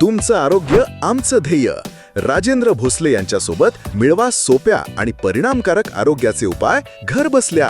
तुमचं आरोग्य आमचं ध्येय. राजेंद्र भोसले यांच्यासोबत मिळवा सोप्या आणि परिणामकारक आरोग्याचे उपाय घर बसल्या.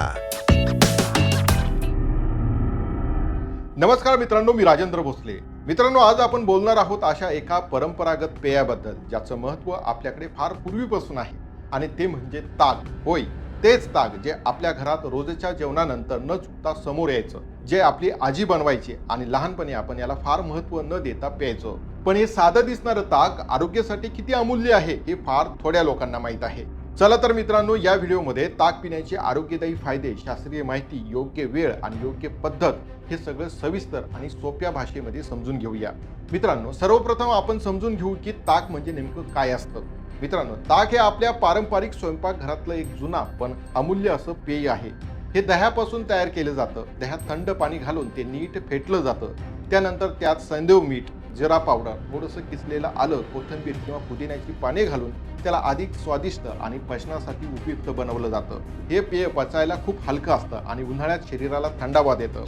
नमस्कार मित्रांनो मी राजेंद्र भोसले. मित्रांनो आज आपण बोलणार आहोत अशा एका परंपरागत पेयाबद्दल ज्याचं महत्त्व आपल्याकडे फार पूर्वीपासून आहे. आणि ते म्हणजे ताक होय तेच ताक जे आपल्या घरात रोजच्या जेवणानंतर न चुकता समोर यायचं जे आपली आजी बनवायची आणि लहानपणी आपण याला फार महत्त्व न देता प्यायचं. पण हे साधं दिसणारं ताक आरोग्यासाठी किती अमूल्य आहे हे फार थोड्या लोकांना माहीत आहे. चला तर मित्रांनो या व्हिडिओमध्ये ताक पिण्याचे आरोग्यदायी फायदे शास्त्रीय माहिती योग्य वेळ आणि योग्य पद्धत हे सगळं सविस्तर आणि सोप्या भाषेमध्ये समजून घेऊया. मित्रांनो सर्वप्रथम आपण समजून घेऊ की ताक म्हणजे नेमकं काय असतं. मित्रांनो ताक हे आपल्या पारंपरिक स्वयंपाकघरातलं एक जुना पण अमूल्य असं पेय आहे. हे दह्यापासून तयार केलं जातं. दह्यात थंड पाणी घालून ते नीट फेटलं जातं. त्यानंतर त्यात सैंदव मीठ जिरा पावडर थोडंसं किसलेलं आलं कोथिंबीर किंवा पुदिन्याची पाने घालून त्याला अधिक स्वादिष्ट आणि पचनासाठी उपयुक्त बनवलं जातं. हे पेय पचायला खूप हलकं असतं आणि उन्हाळ्यात शरीराला थंडावा देतं.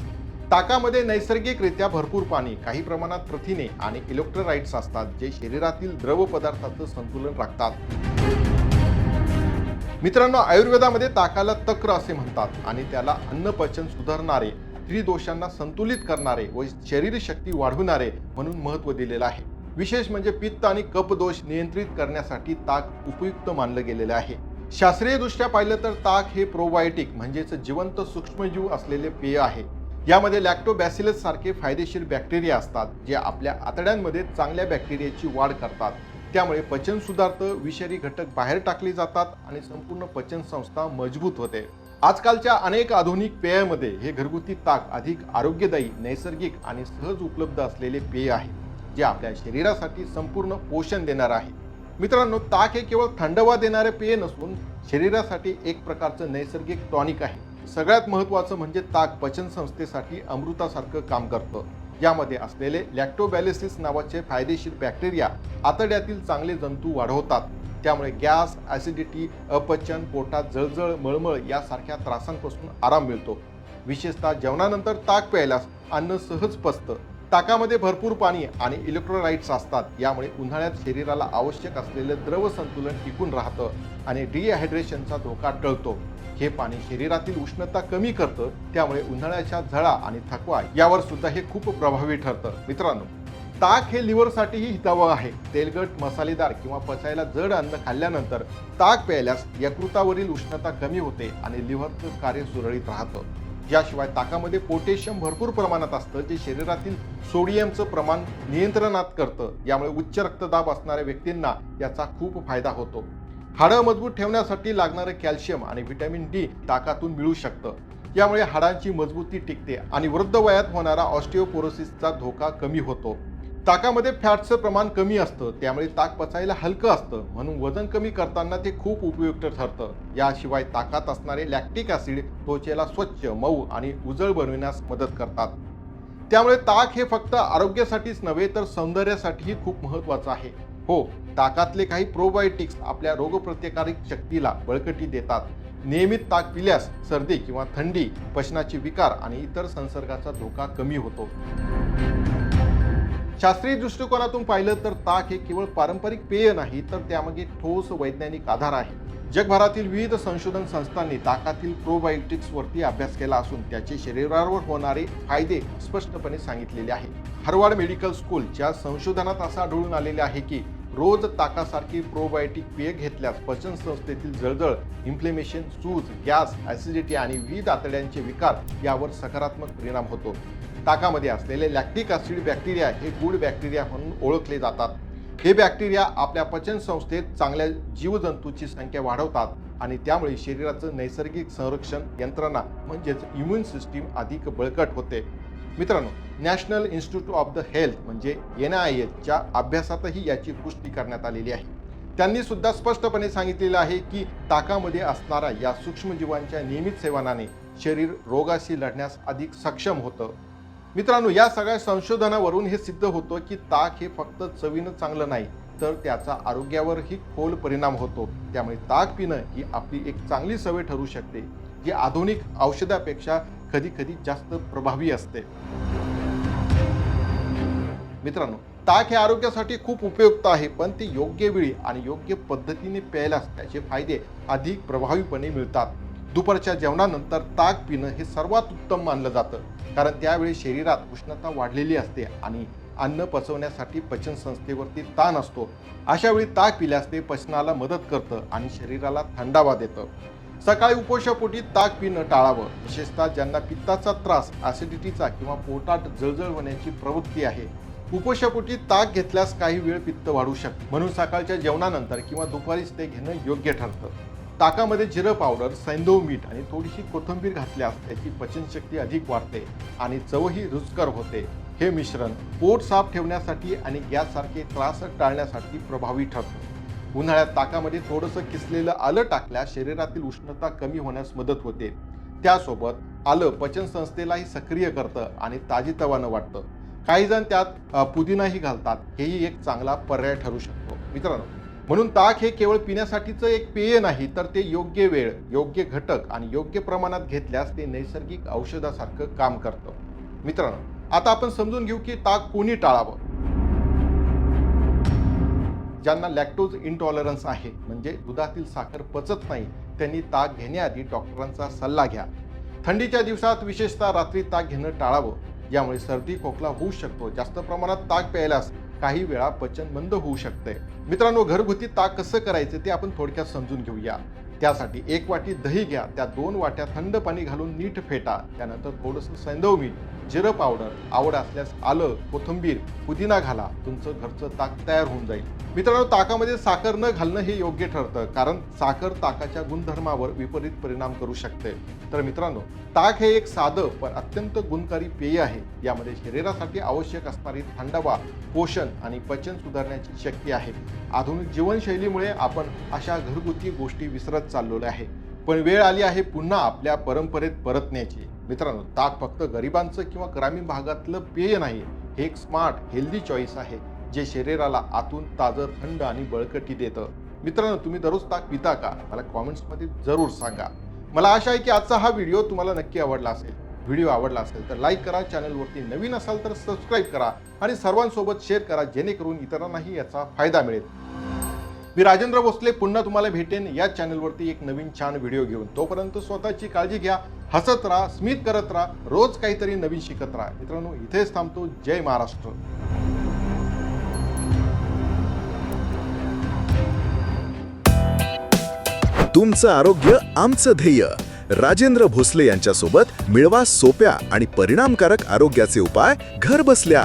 ताकामध्ये नैसर्गिकरित्या भरपूर पाणी काही प्रमाणात प्रथिने आणि इलेक्ट्रोलाइट्स असतात जे शरीरातील द्रव पदार्थाचं संतुलन राखतात. मित्रांनो आयुर्वेदामध्ये ताकाला तक्र असे म्हणतात आणि त्याला अन्न पचन सुधारणारे त्रिदोषांना संतुलित करणारे व शरीर शक्ती वाढवणारे म्हणून महत्त्व दिलेलं आहे. विशेष म्हणजे पित्त आणि कपदोष नियंत्रित करण्यासाठी ताक उपयुक्त मानलं गेलेलं आहे. शास्त्रीयदृष्ट्या पाहिलं तर ताक हे प्रोबायोटिक म्हणजेच जिवंत सूक्ष्मजीव असलेले पेय आहे. यामध्ये लॅक्टोबॅसिलस सारखे फायदेशीर बॅक्टेरिया असतात जे आपल्या आतड्यांमध्ये चांगल्या बॅक्टेरियाची वाढ करतात. त्यामुळे पचन सुधारतं विषारी घटक बाहेर टाकले जातात आणि संपूर्ण पचन संस्था मजबूत होते. आजकालच्या अनेक आधुनिक पेयामध्ये हे घरगुती ताक अधिक आरोग्यदायी नैसर्गिक आणि सहज उपलब्ध असलेले पेय आहे जे आपल्या शरीरासाठी संपूर्ण पोषण देणार आहे. मित्रांनो ताक हे केवळ थंडवा देणारे पेय नसून शरीरासाठी एक प्रकारचं नैसर्गिक टॉनिक आहे. सगळ्यात महत्त्वाचं म्हणजे ताक पचन संस्थेसाठी अमृतासारखं काम करतं. यामध्ये असलेले लॅक्टोबॅलिसिस नावाचे फायदेशीर बॅक्टेरिया आतड्यातील चांगले जंतू वाढवतात. त्यामुळे गॅस ॲसिडिटी अपचन पोटात जळजळ मळमळ यासारख्या त्रासांपासून आराम मिळतो. विशेषतः जेवणानंतर ताक प्यायल्यास अन्न सहज पचतं. ताकामध्ये भरपूर पाणी आणि इलेक्ट्रोलाइट्स असतात. यामुळे उन्हाळ्यात शरीराला आवश्यक असलेलं द्रव संतुलन टिकून राहतं आणि डिहायड्रेशनचा धोका टळतो. हे पाणी शरीरातील उष्णता कमी करतं त्यामुळे उन्हाळ्याच्या झळा आणि थकवा यावर सुद्धा हे खूप प्रभावी ठरतं. मित्रांनो ताक हे लिव्हरसाठीही हितावह आहे. तेलकट मसालेदार किंवा पचायला जड अन्न खाल्ल्यानंतर ताक प्यायल्यास यकृतावरील उष्णता कमी होते आणि लिव्हरचं कार्य सुरळीत राहतं. याशिवाय ताकामध्ये पोटॅशियम भरपूर प्रमाणात असतं जे शरीरातील सोडियमचं प्रमाण नियंत्रणात करतं. यामुळे उच्च रक्तदाब असणाऱ्या व्यक्तींना याचा खूप फायदा होतो. हाडं मजबूत ठेवण्यासाठी लागणारं कॅल्शियम आणि व्हिटॅमिन डी ताकातून मिळू शकतं. यामुळे हाडांची मजबूती टिकते आणि वृद्ध वयात होणारा ऑस्टिओपोरोसिसचा धोका कमी होतो. ताकामध्ये फॅटचं प्रमाण कमी असतं त्यामुळे ताक पचायला हलकं असतं. म्हणून वजन कमी करताना ते खूप उपयुक्त ठरतं. याशिवाय ताकात असणारे लॅक्टिक ॲसिड त्वचेला स्वच्छ मऊ आणि उजळ बनविण्यास मदत करतात. त्यामुळे ताक हे फक्त आरोग्यासाठीच नव्हे तर सौंदर्यासाठीही खूप महत्त्वाचं आहे. हो ताकातले काही प्रोबायोटिक्स आपल्या रोगप्रतिकारक शक्तीला बळकटी देतात. नियमित ताक पिल्यास सर्दी किंवा थंडी पचनाचे विकार आणि इतर संसर्गाचा धोका कमी होतो. शास्त्रीय दृष्टिकोनातून पाहिलं तर ताक हे केवळ पारंपरिक पेय नाही तर त्यामागे ठोस वैज्ञानिक आधार आहे. जगभरातील विविध संशोधन संस्थांनी ताकातील प्रोबायोटिक्सवरती अभ्यास केला असून त्याचे शरीरावर होणारे फायदे स्पष्टपणे सांगितलेले आहे. हरवाड मेडिकल स्कूलच्या संशोधनात असं आढळून आलेले आहे की रोज ताकासारखी प्रोबायोटिक पेय घेतल्यास पचन संस्थेतील जळजळ इन्फ्लेमेशन सूज गॅस ॲसिडिटी आणि विविध आतड्यांचे विकार यावर सकारात्मक परिणाम होतो. ताकामध्ये असलेले लॅक्टिक ॲसिड बॅक्टेरिया हे गुड बॅक्टेरिया म्हणून ओळखले जातात. हे बॅक्टेरिया आपल्या पचन संस्थेत चांगल्या जीवजंतूची संख्या वाढवतात आणि त्यामुळे शरीराचं नैसर्गिक संरक्षण यंत्रणा म्हणजेच इम्युन सिस्टीम अधिक बळकट होते. मित्रांनो national institute of the health म्हणजे एन आय एचच्या अभ्यासातही याची पुष्टी करण्यात आलेली आहे. त्यांनी सुद्धा स्पष्टपणे सांगितलेलं आहे की ताकामध्ये असणाऱ्या या सूक्ष्मजीवांच्या नियमित सेवनाने शरीर रोगाशी लढण्यास अधिक सक्षम होतं. मित्रांनो या सगळ्या संशोधनावरून हे सिद्ध होतं की ताक हे फक्त चवीनं चांगलं नाही तर त्याचा आरोग्यावरही खोल परिणाम होतो. त्यामुळे ताक पिणं ही आपली एक चांगली सवय ठरू शकते. जी आधुनिक औषधापेक्षा कधी कधी जास्त प्रभावी असते. मित्रांनो ताक हे आरोग्यासाठी खूप उपयुक्त आहे पण ते योग्य वेळी आणि योग्य पद्धतीने प्यायल्यास त्याचे फायदे अधिक प्रभावीपणे मिळतात. दुपारच्या जेवणानंतर ताक पिणं हे सर्वात उत्तम मानलं जातं कारण त्यावेळी शरीरात उष्णता वाढलेली असते आणि अन्न पचवण्यासाठी पचन संस्थेवरती ताण असतो. अशा वेळी ताक पिल्यास ते पचनाला मदत करतं आणि शरीराला थंडावा देतं. सकाळी उपोषापोटी ताक पिणं टाळावं. विशेषतः ज्यांना पित्ताचा त्रास ॲसिडिटीचा किंवा पोटात जळजळ होण्याची प्रवृत्ती आहे उपोषापोटी ताक घेतल्यास काही वेळ पित्त वाढू शकते. म्हणून सकाळच्या जेवणानंतर किंवा दुपारीच ते घेणं योग्य ठरतं. ताकामध्ये जिरं पावडर सैंदव मीठ आणि थोडीशी कोथिंबीर घातल्यास त्याची पचनशक्ती अधिक वाढते आणि चवही रुचकर होते. हे मिश्रण पोट साफ ठेवण्यासाठी आणि गॅससारखे त्रास टाळण्यासाठी प्रभावी ठरतं. उन्हाळ्यात ताकामध्ये थोडंसं किसलेलं आलं टाकल्यास शरीरातील उष्णता कमी होण्यास मदत होते. त्यासोबत आलं पचन संस्थेलाही सक्रिय करतं आणि ताजीतवानं वाटतं. काही जण त्यात पुदिनाही घालतात. हेही एक चांगला पर्याय ठरू शकतो. मित्रांनो म्हणून ताक हे केवळ पिण्यासाठीचं एक पेय नाही तर ते योग्य वेळ योग्य घटक आणि योग्य प्रमाणात घेतल्यास ते नैसर्गिक औषधासारखं काम करतं. मित्रांनो आता आपण समजून घेऊ की ताक कोणी टाळावं? ज्यांना लॅक्टोज इंटॉलरन्स आहे म्हणजे दुधातील साखर पचत नाही त्यांनी ताक घेण्याआधी डॉक्टरांचा सल्ला घ्या. थंडीच्या दिवसात विशेषतः रात्री ताक घेणं टाळावं. यामुळे सर्दी खोकला होऊ शकतो. जास्त प्रमाणात ताक प्यायलास काही वेळा पचन मंद होऊ शकते. मित्रांनो घरगुती ताक कसं करायचं ते आपण थोडक्यात समजून घेऊया. त्यासाठी एक वाटी दही घ्या. त्या दोन वाट्या थंड पाणी घालून नीट फेटा. त्यानंतर थोडंसं सैंदव मीठ. जिरं पावडर आवड असल्यास आलं कोथिंबीर पुदिना घाला. तुमचं घरचं ताक तयार होऊन जाईल. मित्रांनो ताकामध्ये साखर न घालणं हे योग्य ठरतं कारण साखर ताकाच्या गुणधर्मावर विपरीत परिणाम करू शकते. तर मित्रांनो ताक हे एक साधं पण अत्यंत गुणकारी पेय आहे. यामध्ये शरीरासाठी आवश्यक असणारी थंडावा पोषण आणि पचन सुधारण्याची शक्ती आहे. आधुनिक जीवनशैलीमुळे आपण अशा घरगुती गोष्टी विसरत चाललेल्या आहे. पण वेळ आली आहे पुन्हा आपल्या परंपरेत परतण्याची. मित्रांनो ताक फक्त गरिबांचं किंवा ग्रामीण भागातलं पेय नाही हे एक स्मार्ट हेल्दी चॉईस आहे जे शरीराला आतून ताजं थंड आणि बळकटी देतं. मित्रांनो तुम्ही दररोज ताक पिता का? मला कॉमेंट्समध्ये जरूर सांगा. मला आशा आहे की आजचा हा व्हिडिओ तुम्हाला नक्की आवडला असेल. व्हिडिओ आवडला असेल तर लाईक करा चॅनलवरती नवीन असाल तर सबस्क्राईब करा आणि सर्वांसोबत शेअर करा जेणेकरून इतरांनाही याचा फायदा मिळेल. मी राजेंद्र भोसले पुन्हा तुम्हाला भेटेन या चॅनलवरती एक नवीन छान व्हिडिओ घेऊन. तोपर्यंत स्वतःची काळजी घ्या हसत राहा स्मित करत राहा रोज काहीतरी नवीन शिकत राहा. मित्रांनो इथेच थांबतो. जय महाराष्ट्र. तुमचं आरोग्य आमचं ध्येय. राजेंद्र भोसले यांच्यासोबत मिळवा सोप्या आणि परिणामकारक आरोग्याचे उपाय घर बसल्या